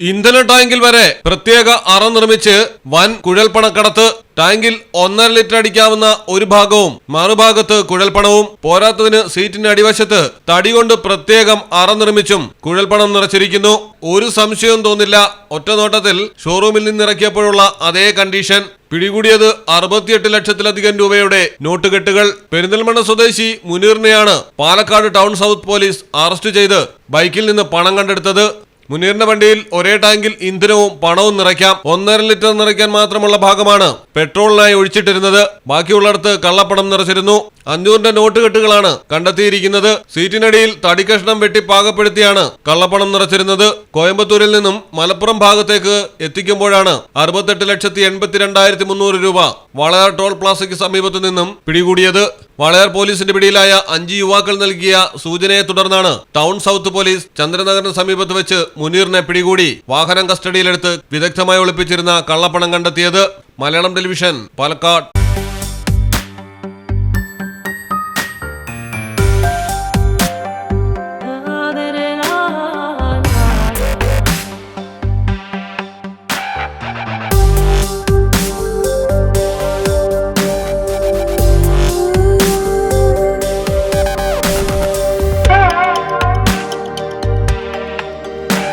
ഇന്ധന ടാങ്കിൽ വരെ പ്രത്യേക അറ നിർമ്മിച്ച് വൻ കുഴൽപ്പണക്കടത്ത് ടാങ്കിൽ ഒന്നര ലിറ്റർ അടിക്കാവുന്ന ഒരു ഭാഗവും മറുഭാഗത്ത് കുഴൽപ്പണവും പോരാത്തതിന് സീറ്റിന്റെ അടിവശത്ത് തടി കൊണ്ട് പ്രത്യേകം അറ നിർമ്മിച്ചും കുഴൽപ്പണം നിറച്ചിരിക്കുന്നു. ഒരു സംശയവും തോന്നില്ല. ഒറ്റ നോട്ടത്തിൽ ഷോറൂമിൽ നിന്നിറക്കിയപ്പോഴുള്ള അതേ കണ്ടീഷൻ. പിടികൂടിയത് അറുപത്തിയെട്ട് ലക്ഷത്തിലധികം രൂപയുടെ നോട്ടുകെട്ടുകൾ. പെരിന്തൽമണ്ണ സ്വദേശി മുനീറിനെയാണ് Palakkad town south police arrest ചെയ്ത് ബൈക്കിൽ നിന്ന് പണം കണ്ടെടുത്തത്. മുനീറിന്റെ വണ്ടിയിൽ ഒരേ ടാങ്കിൽ ഇന്ധനവും പണവും നിറയ്ക്കാം. ഒന്നര ലിറ്റർ നിറയ്ക്കാൻ മാത്രമുള്ള ഭാഗമാണ്. പെട്രോളിനായി ഒഴിച്ചിട്ടിരുന്നത്. ബാക്കിയുള്ളിടത്ത് കള്ളപ്പണം നിറച്ചിരുന്നു. അഞ്ഞൂറിന്റെ നോട്ട് കെട്ടുകളാണ് കണ്ടെത്തിയിരിക്കുന്നത്. സീറ്റിനടിയിൽ തടിക്കഷ്ണം വെട്ടി പാകപ്പെടുത്തിയാണ് കള്ളപ്പണം നിറച്ചിരുന്നത്. കോയമ്പത്തൂരിൽ നിന്നും മലപ്പുറം ഭാഗത്തേക്ക് എത്തിക്കുമ്പോഴാണ് അറുപത്തെട്ട് ലക്ഷത്തി എൺപത്തിരണ്ടായിരത്തി മുന്നൂറ് രൂപ വളയാർ ടോൾ പ്ലാസയ്ക്ക് സമീപത്തു നിന്നും പിടികൂടിയത്. വളയാർ പോലീസിന്റെ പിടിയിലായ അഞ്ച് യുവാക്കൾ നൽകിയ സൂചനയെ തുടർന്നാണ് ടൗൺ സൗത്ത് പോലീസ് ചന്ദ്രനഗറിന് സമീപത്ത് വെച്ച് മുനീറിനെ പിടികൂടി വാഹനം കസ്റ്റഡിയിലെടുത്ത് വിദഗ്ധമായി ഒളിപ്പിച്ചിരുന്ന കള്ളപ്പണം കണ്ടെത്തിയത്. Malayalam television Palakkad.